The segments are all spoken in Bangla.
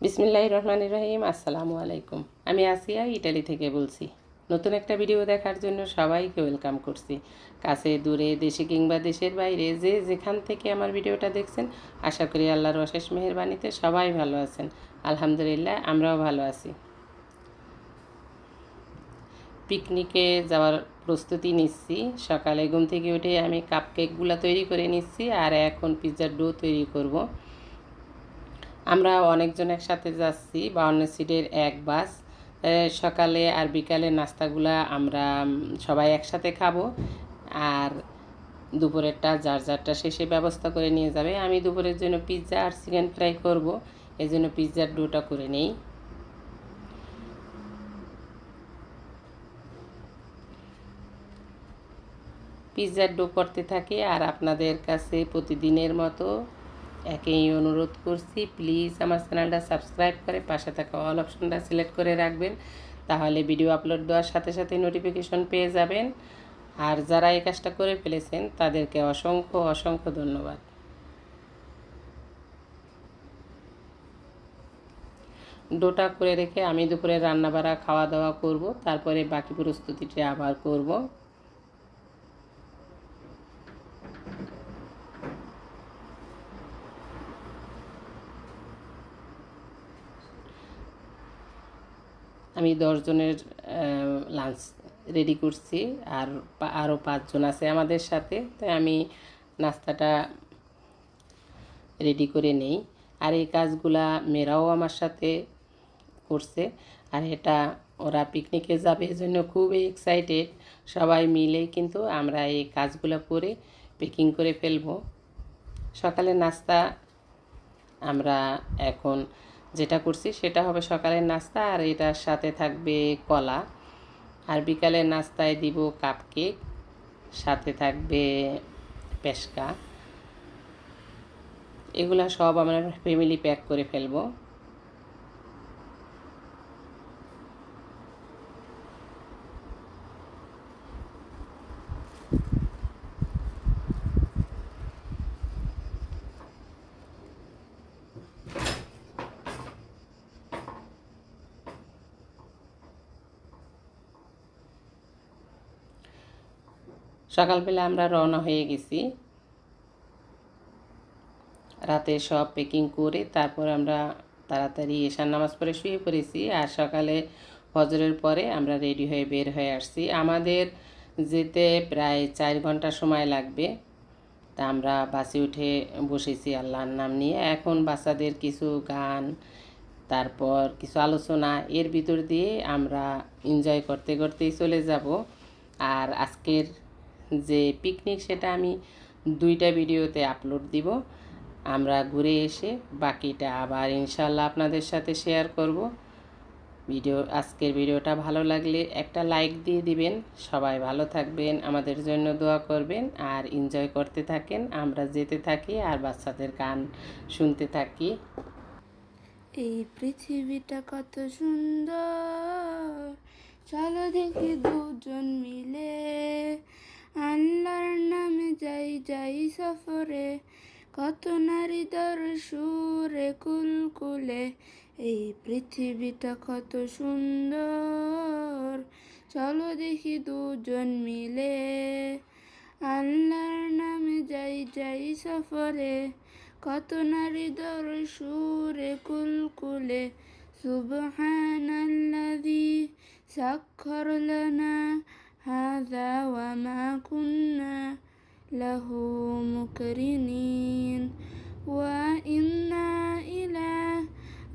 বিসমিল্লাহ রহমান রহিম, আসসালামু আলাইকুম। আমি আসিয়া ইটালি থেকে বলছি, নতুন একটা ভিডিও দেখার জন্য সবাইকে ওয়েলকাম করছি। কাছে, দূরে, দেশে কিংবা দেশের বাইরে, যে যেখান থেকে আমার ভিডিওটা দেখছেন, আশা করি আল্লাহর অশেষ মেহরবানিতে সবাই ভালো আছেন। আলহামদুলিল্লাহ, আমরাও ভালো আছি। পিকনিকে যাওয়ার প্রস্তুতি নিচ্ছি। সকালে ঘুম থেকে উঠে আমি কাপ কেকগুলো তৈরি করে নিচ্ছি, আর এখন পিৎজার ডো তৈরি করব। আমরা অনেকজন একসাথে যাচ্ছি, বাউন্ন সিটের এক বাস। সকালে আর বিকালে নাস্তাগুলা আমরা সবাই একসাথে খাব। আর দুপুরেরটা, যার যারটা শেষে ব্যবস্থা করে নিয়ে যাবে। আমি দুপুরের জন্য পিৎজা আর চিকেন ফ্রাই করব। এই জন্য পিৎজার ডোটা করে নেই। পিৎজার ডো করতে থাকি আর আপনাদের কাছে প্রতিদিনের মতো একই অনুরোধ করছি প্লিজ আমার চ্যানেলটা সাবস্ক্রাইব করে পাশে থাকা অল অপশনটা সিলেক্ট করে রাখবেন, তাহলে ভিডিও আপলোড দেওয়ার সাথে সাথে নোটিফিকেশন পেয়ে যাবেন। আর যারা এই কাজটা করে ফেলেছেন, তাদেরকে অসংখ্য অসংখ্য ধন্যবাদ। ডোটা করে রেখে আমি দুপুরে রান্নাবাড়া খাওয়া দাওয়া করব, তারপরে বাকি প্রস্তুতিটা আবার করব। আমি দশজনের লাঞ্চ রেডি করছি আর আরও পাঁচজন আছে আমাদের সাথে, তাই আমি নাস্তাটা রেডি করে নেই। আর এই কাজগুলা মেয়েরাও আমার সাথে করছে, আর এটা ওরা পিকনিকে যাবে এজন্য খুবই এক্সাইটেড সবাই মিলে কিন্তু আমরা এই কাজগুলো করে পেকিং করে ফেলব। সকালে নাস্তা আমরা এখন যেটা করছি সেটা হবে সকালের নাস্তা আর এটার সাথে থাকবে কলা। আর বিকালের নাস্তায় দিব কাপকেক সাথে থাকবে পেশকা। এগুলা সব আমরা ফ্যামিলি প্যাক করে ফেলব। সকালবেলা আমরা রওনা হয়ে গেছি। রাতে সব প্যাকিং করে তারপর আমরা তাড়াতাড়ি এশার নামাজ পড়ে শুয়ে পড়েছি আর সকালে ফজরের পরে আমরা রেডি হয়ে বের হয়ে আসছি। আমাদের যেতে প্রায় চার ঘণ্টা সময় লাগবে। তা আমরা বাসে উঠে বসেছি আল্লাহর নাম নিয়ে। এখন বাচ্চাদের কিছু গান, তারপর কিছু আলোচনা, এর ভিতর দিয়ে আমরা এনজয় করতে করতেই চলে যাব। আর আজকের যে পিকনিক সেটা আমি দুইটা ভিডিওতে আপলোড দিব। আমরা ঘুরে এসে বাকিটা আবার ইনশাল্লাহ আপনাদের সাথে শেয়ার করব। ভিডিও আজকের ভিডিওটা ভালো লাগলে একটা লাইক দিয়ে দিবেন। সবাই ভালো থাকবেন, আমাদের জন্য দোয়া করবেন আর এনজয় করতে থাকেন। আমরা যেতে থাকি আর বাচ্চাদের গান শুনতে থাকি। এই পৃথিবীটা কত সুন্দর। চলো দেখি দুজন যাই সফরে, কত নারী দর সুরে কুলকুলে। এই পৃথিবীটা কত সুন্দর, চলো দেখি দুজন মিলে। আল্লাহর নামে যাই যাই সফরে, কত নারী দর সুরে কুলকুলে। সুবহানাল্লাযী সাক্ষর লানা, হাযা ওয়া মা কুন্না। له مكرنين وإنا إلى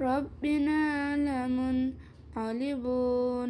ربنا لمنقلبون